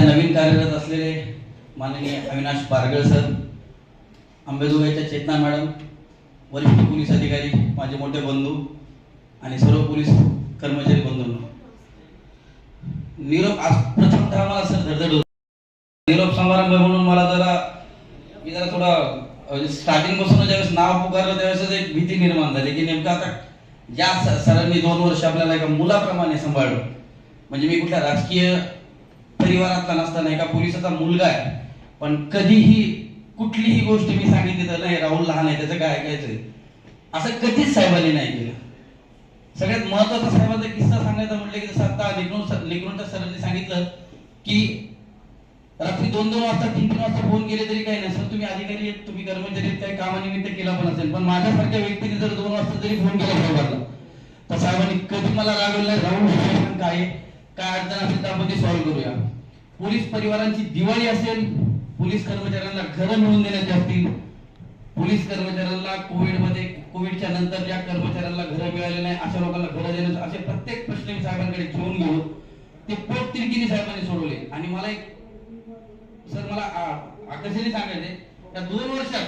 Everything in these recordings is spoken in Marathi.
सध्या नवीन कार्यरत असलेले माननीय अविनाश पारगळ सर अंबेजोगाईच्या चेतना मॅडम वरिष्ठ पोलीस अधिकारी माझे मोठे बंधू आणि सर्व पोलीस कर्मचारी बंधूंनो. निरोप आज प्रथमतः मला सर धडधड होत. निरोप समारंभ म्हणून मला जरा मी जरा थोडा स्टार्टिंग म्हणजे पासून ज्यावेळेस नाव पुकारलं त्यावेळेस एक भीती निर्माण झाली की नेमकं आता ज्या सरांनी दोन वर्ष आपल्याला एका मुलाप्रमाणे सांभाळलं. म्हणजे मी कुठल्या राजकीय परिवारातला नसताना एका पोलिसाचा मुलगा आहे. पण कधीही कुठलीही गोष्ट मी सांगितली तर नाही राहुल लहान आहे त्याचं काय ऐकायचंय? असं कधीच साहेबांनी नाही केलं. सगळ्यात महत्त्वाचा साहेबांचा किस्सा सांगायचा म्हटलं की जसं आता निघून निघूनच्या सरांनी सांगितलं की रात्री दोन दोन वाजता तीन तीन वाजता फोन केले तरी काही नाही सर तुम्ही अधिकारी आहेत तुम्ही कर्मचारी आहेत काही कामानिमित्त केला पण असेल. पण माझ्यासारख्या व्यक्तीने जर दोन वाजता जरी फोन केला साहेबांना तर साहेबांनी कधी मला रागवलं राहून राहुल काय काय अडचण असेल तर आपण ते सॉल्व्ह करूया. पोलीस परिवारांची दिवाळी असेल पोलीस कर्मचाऱ्यांना घरं मिळवून देण्याची असतील पोलीस कर्मचाऱ्यांना कोविडमध्ये कोविडच्या नंतर ज्या कर्मचाऱ्यांना घरं मिळाले नाही अशा लोकांना घरं देण्याचं असे प्रत्येक प्रश्न मी साहेबांकडे घेऊन गेलो. ते पोट तिरकीने साहेबांनी सोडवले. आणि मला एक सर मला आ- आकर्षणे सांगायचे त्या दोन वर्षात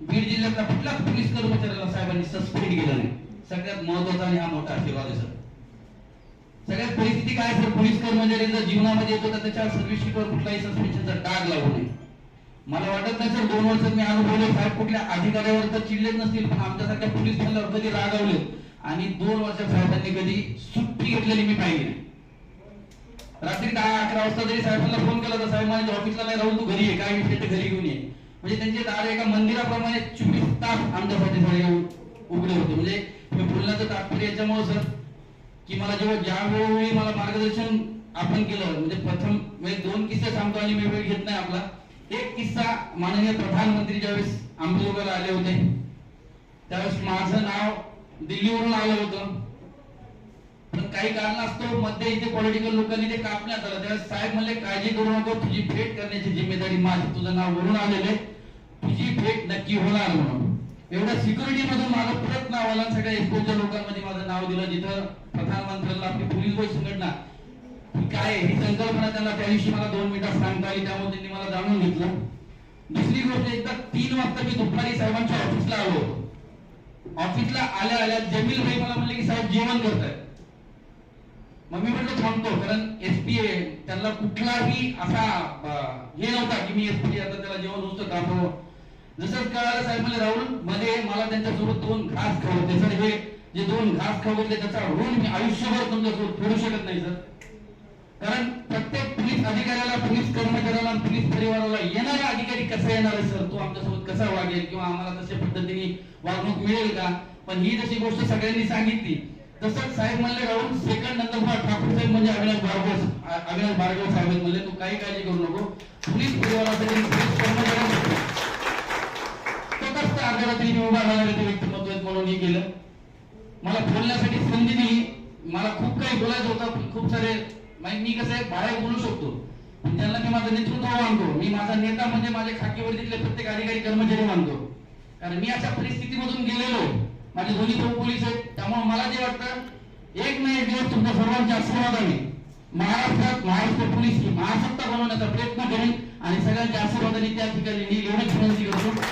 बीड जिल्ह्यातल्या कुठल्याच पोलीस कर्मचाऱ्याला साहेबांनी सस्पेंड केलं नाही. सगळ्यात महत्त्वाचा आणि हा मोठा आशीर्वाद आहे सर. सगळ्यात किती काय सर पोलीस कर्मचारी जर जीवनामध्ये येतो तर त्याच्या सर्व्हिस कुठलाही सस्पेन्शनचा डाग लागू नये. मला वाटत नाही सर दोन वर्षात मी अनुभवले साहेब कुठल्या अधिकाऱ्यावर तर चिडलेच नसतील पण आमच्यासारख्या पोलीस खाल्यावर कधी रागावले? आणि दोन वर्षात साहेबांनी कधी सुट्टी घेतलेली मी पाहिली रात्री दहा अकरा वाजता जरी साहेबांना फोन केला तर साहेब माझ्या ऑफिसला नाही राहून तू घरी आहे काय विषय ते घरी घेऊन ये. म्हणजे त्यांचे दार एका मंदिराप्रमाणे चोवीस तास आमच्यासाठी उघडे होते. म्हणजे हे बोलण्याचं तात्पर्य याच्यामुळे सर की मला जेव्हा ज्या वेळोवेळी मला मार्गदर्शन आपण केलं म्हणजे प्रथम म्हणजे दोन किस्से सांगतो आणि मी वेळ घेत नाही आपला. एक किस्सा माननीय प्रधानमंत्री ज्यावेळेस आंबेजोगाला आले होते त्यावेळेस माझं नाव दिल्लीवरून आलं होतं. पण काही कारणास्तवमध्ये इथे पॉलिटिकल लोकांनी ते कापण्यात आलं. त्यावेळेस साहेब म्हणले काळजी करू नको तुझी भेट करण्याची जिम्मेदारी माझी. तुझं नाव वरून आलेले तुझी भेट नक्की होणार म्हणून. एवढ्या सिक्युरिटी मधून माझं परत नाव आला सगळ्या एक्सपोजच्या लोकांमध्ये माझं नाव दिलं. जिथं प्रधानमंत्र्यांना आपली पोलीस बळ संघटना. ही काय ही संकल्पना त्यांना त्या दिवशी मला दोन मिनिटात सांगता आली त्यामुळे त्यांनी मला जाणून घेतलं. दुसरी गोष्ट एकदा तीन वाजता मी दुपारी साहेबांच्या ऑफिसला आलो. ऑफिसला आल्या आल्या जमील भाई मला म्हणले की साहेब जेवण करतायत मग मी म्हटलं थांबतो. कारण एसपी त्यांना कुठलाही असा हे नव्हता की मी एसपी आता त्याला जेवण होतं थांबव जसंच कळालं साहेब मला राहुलमध्ये मला त्यांच्यासोबत दोन घास खावते सर हे जे दोन घास खावले त्याचा ऋण मी आयुष्यभर तुमच्यासोबत फेडू शकत नाही सर. कारण प्रत्येक पोलीस अधिकाऱ्याला पोलीस कर्मचाऱ्याला पोलीस परिवाराला येणारा अधिकारी कसा येणार आहे सर? तो आमच्यासोबत कसा वागेल किंवा आम्हाला तशा पद्धतीने वागणूक मिळेल का? पण ही जशी गोष्ट सगळ्यांनी सांगितली तसंच साहेब म्हणले राहून सेकंड नंतर ठाकूर साहेब म्हणजे अविनाश भार्गव अविनाश भार्गव साहेब म्हणले तू काही काळजी करू नको. पोलीस परिवारासाठी पोलीस कर्मचाऱ्यांसाठी तो कसं अर्ध्या रात्री उभा राहणारे व्यक्तिमत्व म्हणून हे केलं. मला बोलण्यासाठी संधी दिली. मला खूप काही बोलायचं होतं पण खूप सारे म्हणजे मी कसं आहे बाहेर बोलू शकतो. पण ज्यांना मी माझं नेतृत्व मानतो. मी माझा नेता म्हणजे माझ्या तिथले प्रत्येक अधिकारी कर्मचारी मानतो. कारण मी अशा परिस्थितीमधून गेलेलो माझे दोन्ही भाऊ पोलीस आहेत. त्यामुळे मला जे वाटतं एक ना एक दिवस तुमच्या सर्वांच्या आशीर्वादाने महाराष्ट्रात महाराष्ट्र पोलीस ही महासत्ता बनवण्याचा प्रयत्न करेन आणि सगळ्यांच्या आशीर्वादाने त्या ठिकाणी मी एवढीच विनंती करतो.